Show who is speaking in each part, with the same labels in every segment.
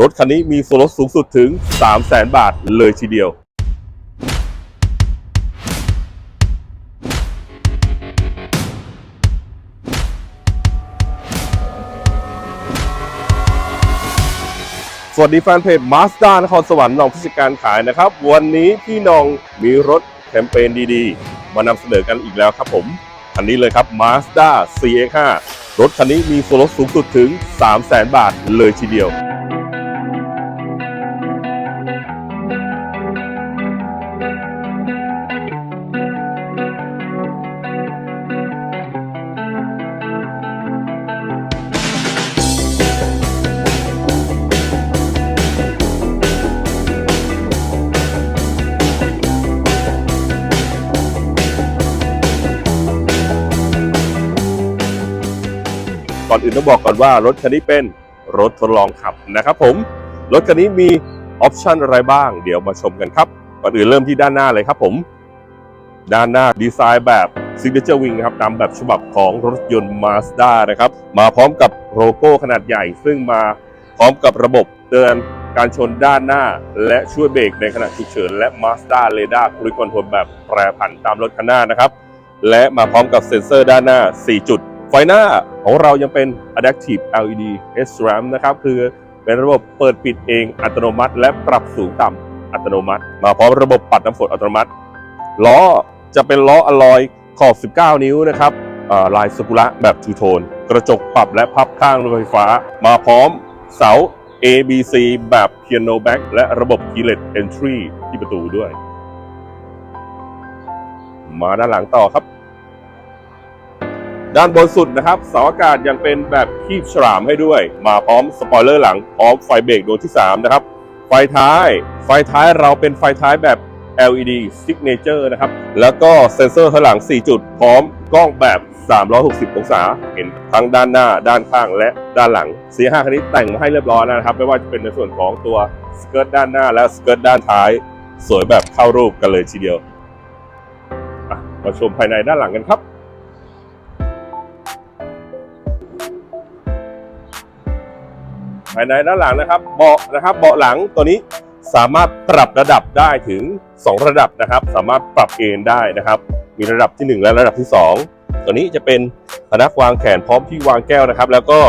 Speaker 1: รถคันนี้มีส่วนลดสูงสุดถึง 3 0 0แสนบาทเลยทีเดียวสวัสดีแฟนเพจ Mazda นครสวรรค์นองผู้จัดการขายนะครับ วันนี้พี่น้องมีรถแคมเปญดีๆ มานำเสนอกันอีกแล้วครับผมคันนี้เลยครับ Mazda CX-5 รถคันนี้มีส่วนลดสูงสุดถึง 3 0 0แสนบาทเลยทีเดียว ก่อนอื่นต้องบอกก่อนว่ารถคันนี้เป็นรถทดลองขับนะครับผม รถคันนี้มีออปชันอะไรบ้าง เดี๋ยวมาชมกันครับ ก่อนอื่นเริ่มที่ด้านหน้าเลยครับผม ด้านหน้าดีไซน์แบบ Signature Wing นะครับตามแบบฉบับของรถยนต์ Mazda นะครับ มาพร้อมกับโลโก้ขนาดใหญ่ ซึ่งมาพร้อมกับระบบเตือนการชนด้านหน้า และช่วยเบรกในขณะฉุกเฉินและ Mazda Radar Cruise Control แบบแปรผันตามรถคันหน้านะครับ และมาพร้อมกับเซ็นเซอร์ด้านหน้า 4 จุด ไฟหน้าของเรายังเป็น Adaptive LED SRAM นะครับ คือเป็นระบบเปิดปิดเองอัตโนมัติ และปรับสูงต่ำอัตโนมัติ มาพร้อมระบบปัดน้ำฝนอัตโนมัติ ล้อจะเป็นล้ออลลอยขอบ 19 นิ้วนะครับลายสกุระแบบทูโทน กระจกปรับและพับข้างด้วยไฟฟ้า มาพร้อมเสา ABC แบบ Piano Back และระบบ Keyless Entry ที่ประตูด้วย มาด้านหลังต่อครับ ด้านบนสุดนะครับเสาอากาศยังเป็นแบบคีบฉลามให้ด้วย มาพร้อมสปอยเลอร์หลังพร้อมไฟเบรกดวงที่ 3 นะครับ ไฟท้าย ไฟท้ายเราเป็นไฟท้ายแบบ LED Signature นะครับ แล้วก็เซ็นเซอร์ข้างหลัง 4 จุด พร้อมกล้องแบบ 360 องศา เห็นทั้งด้านหน้า ด้านข้างและด้านหลัง C5 คันนี้แต่งมาให้เรียบร้อยแล้วนะครับ ไม่ว่าจะเป็นในส่วนของตัวสเกิร์ตด้านหน้าและสเกิร์ตด้านท้าย สวยแบบเข้ารูปกันเลยทีเดียวมาชมภายในด้านหลังกันครับ ภายในด้านหลังนะครับเบาะนะครับเบาะหลังตัวนี้สามารถปรับระดับได้ถึง 2 ระดับนะครับ สามารถปรับเอนได้นะครับ มีระดับทีหนึ่1 และระดับที่ 2 ตัวนี้จะเป็นพนักวางแขนพร้อมที่วางแก้วนะครับ แล้วก็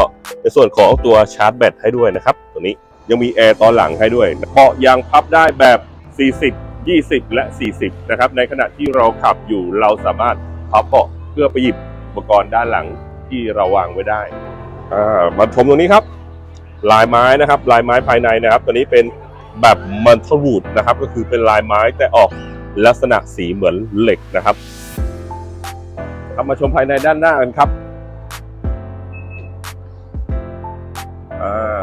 Speaker 1: ในส่วนของตัวชาร์จแบตให้ด้วยนะครับ ตัวนี้ยังมีแอร์ตอนหลังให้ด้วยเบาะยางพับได้แบบ 40 20 และ 40 นะครับ ในขณะที่เราขับอยู่เราสามารถพับเบาะเพื่อไปหยิบอุปกรณ์ด้านหลังที่เราวางไว้ได้มาชมตรงนี้ครับ ลายไม้นะครับ ลายไม้ภายในนะครับ ตัวนี้เป็นแบบมันทวูดนะครับ ก็คือเป็นลายไม้แต่ออกลักษณะสีเหมือนเหล็กนะครับครับมาชมภายในด้านหน้ากันครับ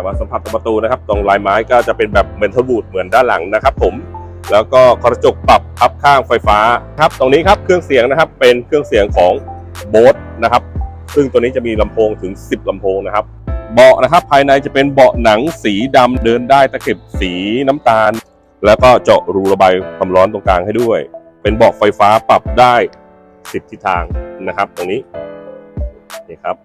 Speaker 1: มาสัมผัสประตูนะครับ ตรงลายไม้ก็จะเป็นแบบเมนทวูดเหมือนด้านหลังนะครับ ผมแล้วก็กระจกปรับพับข้างไฟฟ้าครับ ตรงนี้ครับเครื่องเสียงนะครับ เป็นเครื่องเสียงของโบสนะครับ ซึ่งตัวนี้จะมีลำโพงถึง 10ลำโพงนะครับ เบาะนะครับ ภายในจะเป็นเบาะหนังสีดำเดินได้ตะเข็บสีน้ำตาล แล้วก็เจาะรูระบายความร้อนตรงกลางให้ด้วย เป็นเบาะไฟฟ้าปรับได้ 10 ทิศทางนะครับ ตรงนี้นี่ครับ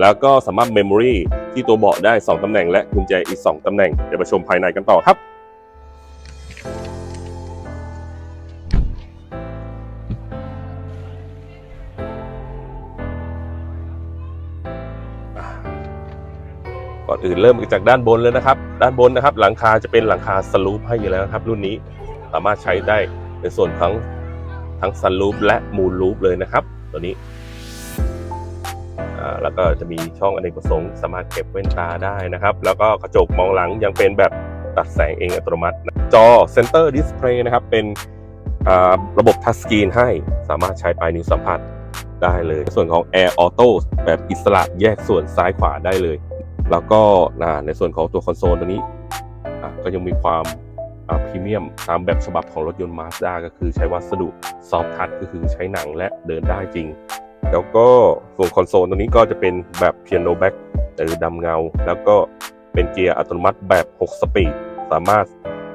Speaker 1: แล้วก็สามารถเมมโมรีที่ตัวเบาะได้ 2 ตำแหน่งและกุญแจอีก 2 ตำแหน่งเดี๋ยวไปชมภายในกันต่อครับ ก่อนอื่นเริ่มจากด้านบนเลยนะครับ ด้านบนนะครับ หลังคาจะเป็นหลังคาสลูปให้อยู่แล้วนะครับ รุ่นนี้สามารถใช้ได้ในส่วนทั้งทั้งสลูปและมูลลูปเลยนะครับ ตัวนี้แล้วก็จะมีช่องอเนกประสงค์สามารถเก็บแว่นตาได้นะครับ แล้วก็กระจกมองหลังยังเป็นแบบตัดแสงเองอัตโนมัติ จอเซนเตอร์ดิสเพลย์นะครับ เป็นระบบทัชสกรีนให้สามารถใช้ปลายนิ้วสัมผัสได้เลย ส่วนของ Air Auto แบบอิสระแยกส่วนซ้ายขวาได้เลย แล้วก็ในส่วนของตัวคอนโซลตัวนี้ก็ยังมีความพรีเมียมตามแบบฉบับของรถยนต์ Mazda ก็คือใช้วัสดุซอฟทัชก็คือใช้หนังและเดินได้จริง แล้วก็ส่วนคอนโซลตัวนี้ก็จะเป็นแบบเพียโนแบ็กหรือดำเงา แล้วก็เป็นเกียร์อัตโนมัติแบบ 6 สปีด สามารถ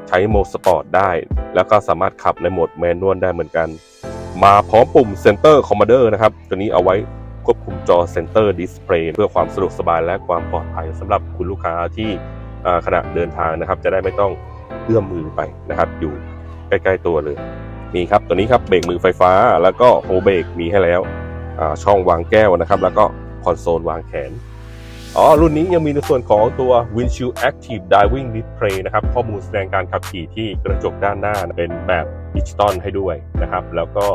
Speaker 1: ใช้โหมดสปอร์ตได้ แล้วก็สามารถขับในโหมดแมนนวลได้เหมือนกัน มาพร้อมปุ่ม Center Commander นะครับ ตัวนี้เอาไว้ ควบคุมจอ Center Display เพื่อความสะดวกสบายและความปลอดภัยสำหรับคุณลูกค้าที่ขณะเดินทางนะครับ จะได้ไม่ต้องเอื้อมมือไปนะครับอยู่ใกล้ ๆ ตัวเลยมีครับตัวนี้ครับเบรกมือไฟฟ้าแล้วก็โฮเบรกมีให้แล้วช่องวางแก้วนะครับ แล้วก็คอนโซลวางแขนอ๋อรุ่นนี้ยังมีในส่วนของตัว Windshield Active Diving Display นะครับ ข้อมูลแสดงการขับขี่ที่กระจกด้านหน้าเป็นแบบดิจิตอลให้ด้วยนะครับ แล้วก็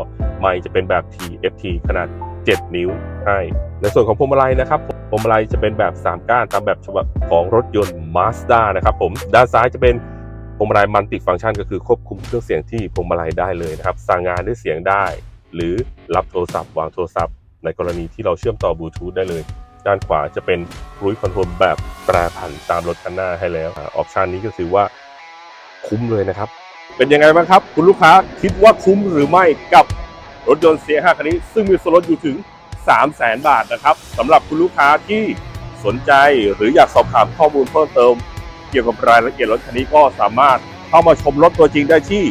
Speaker 1: ไมค์จะเป็นแบบ TFT ขนาด 7 นิ้วให้ในส่วนของพวงมาลัยนะครับพวงมาลัยจะเป็นแบบ 3 ก้านตามแบบฉบับของรถยนต์ Mazda นะครับผมด้านซ้ายจะเป็นพวงมาลัยมัลติฟัง c t ชันก็คือควบคุมเครื่องเสียงที่พวงมาลัยได้เลยนะครับสั่งงานด้วยเสียงได้ หรือรับโทรศัพท์วางโทรศัพท์ ในกรณีที่เราเชื่อมต่อบลูทูธได้เลย ด้านขวาจะเป็นรูยคอนโทรลแบบแปรผันตามรถคันหน้าให้แล้วออปชันนี้ก็ถือว่าคุ้มเลยนะครับ เป็นยังไงบ้างครับ คุณลูกค้าคิดว่าคุ้มหรือไม่กับ รถยนต์ C5 คันนี้ ซึ่งมีส่วนลดอยู่ถึง 3 0 0แสนบาทนะครับสำหรับคุณลูกค้าที่สนใจหรืออยากสอบถามข้อมูลเพิ่มเติม เกี่ยวกับรายละเอียดรถคันนี้ก็สามารถเข้ามาชมรถตัวจริงได้ที่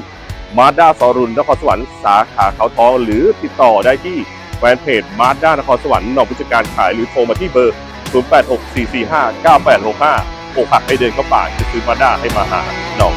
Speaker 1: มาด้าสอรุณนครสวรรค์สาขาเขาทองหรือติดต่อได้ที่แฟนเพจมาด้านครสวรรค์หนอกผู้จัดการขายหรือโทรมาที่เบอร์ 0864459865อกหักให้เดินเข้าป่าจะซื้อมาด้าให้มาหาน้อง